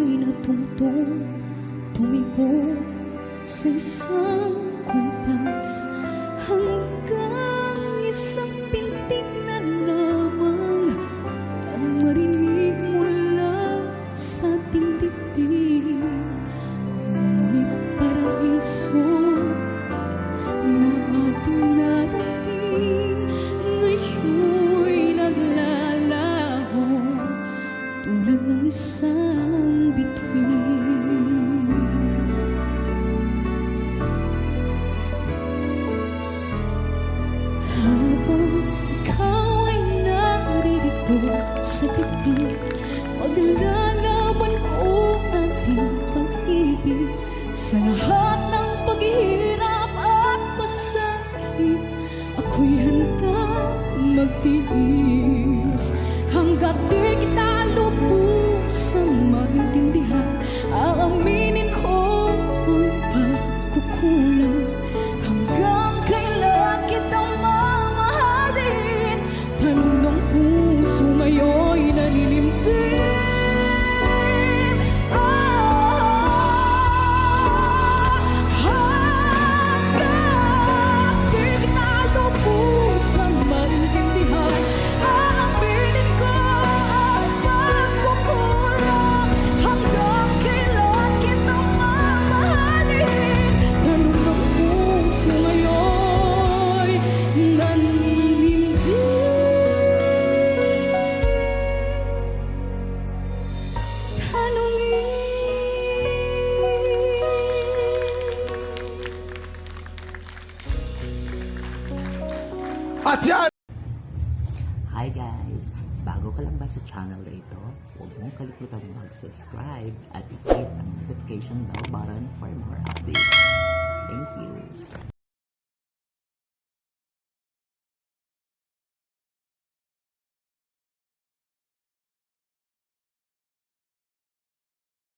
Puso ko'y natungtong Tumibok sa isang kumpas. Hanggang isang pintig na lamang Ang marinig mula sa ating dibdib Ngunit paraiso na ating narating Ngayon'y naglalaho tulad ng isang Habang ikaw ay sa bibig Maglalaban ko ating pag-ibig Sa lahat ng paghihirap at pasakit Ako'y handa magtiis At! Hi guys! Bago ka lang ba sa channel na ito, huwag mong kalimutan mag-subscribe at i-hit ang notification bell button for more updates. Thank you!